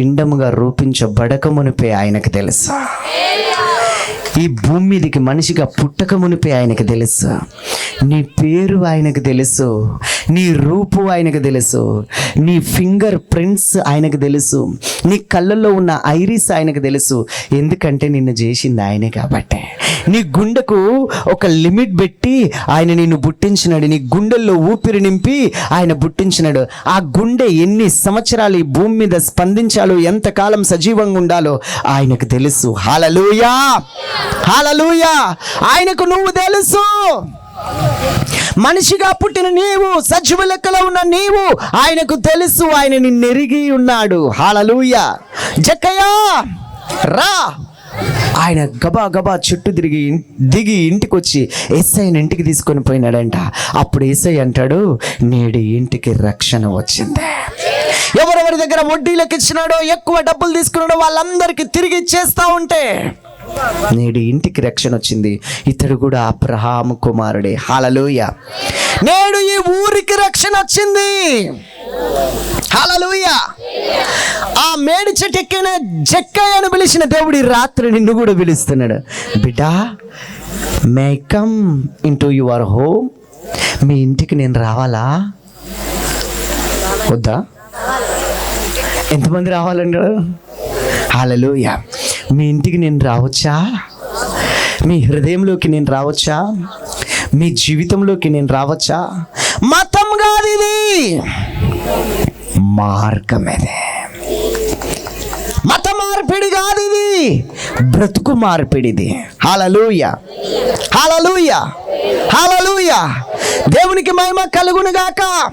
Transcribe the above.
పిండముగా రూపించబడకమునిపే ఆయనకు తెలుసు? ఈ భూమి మీదకి మనిషిగా పుట్టక మునిపే ఆయనకు తెలుసు. నీ పేరు ఆయనకు తెలుసు. నీ రూపు ఆయనకు తెలుసు. నీ ఫింగర్ ప్రింట్స్ ఆయనకు తెలుసు. నీ కళ్ళల్లో ఉన్న ఐరిస్ ఆయనకు తెలుసు. ఎందుకంటే నిన్ను చేసింది ఆయనే కాబట్టి. నీ గుండెకు ఒక లిమిట్ పెట్టి ఆయన నిన్ను పుట్టించినాడు. నీ గుండెల్లో ఊపిరి నింపి ఆయన పుట్టించినాడు. ఆ గుండె ఎన్ని సంవత్సరాలు ఈ భూమి మీద స్పందించాలో ఎంతకాలం సజీవంగా ఉండాలో ఆయనకు తెలుసు. Hallelujah hallelujah. ఆయనకు నువ్వు తెలుసు. మనిషిగా పుట్టిన నీవు సజీవ లెక్కలో ఉన్న నీవు ఆయనకు తెలుసు. ఆయన నిన్నెరిగి ఉన్నాడు. హాలలుయ. జక్కయ్యా రా. ఆయన గబా గబా చుట్టూ తిరిగి దిగి ఇంటికి వచ్చి ఎస్ఐని ఇంటికి తీసుకొని పోయినాడంట. అప్పుడు ఎస్ఐ అంటాడు నేడు ఇంటికి రక్షణ వచ్చింది. ఎవరెవరి దగ్గర వడ్డీలకు ఇచ్చినాడో ఎక్కువ డబ్బులు తీసుకున్నాడో వాళ్ళందరికీ తిరిగి ఇచ్చేస్తా ఉంటే నేడు ఇంటికి రక్షణ వచ్చింది. ఇతడు కూడా అబ్రహాము కుమారుడే. హాలలోయ నేడు ఈ ఊరికి రక్షణ వచ్చింది. హాలలోయ ఆ మేడి చెట్టు ఎక్కిన జక్కయ్య అని పిలిచిన దేవుడు ఈ రాత్రి నిన్ను కూడా పిలుస్తున్నాడు. బిడ్డా may come into your home. మీ ఇంటికి నేను రావాలా? వద్దా? ఎంతమంది రావాలండి హాలలోయ మీ ఇంటికి నేను రావచ్చా? మీ హృదయంలోకి నేను రావచ్చా? మీ జీవితంలోకి నేను రావచ్చా? మతం కాదు ఇది. మార్గం ఇది. మత మార్పిడి కాదు ఇది. బ్రతుకు మార్పిడిది హాలలుయ హాలలుయ హాలలుయ దేవునికి మహిమ కలుగును గాక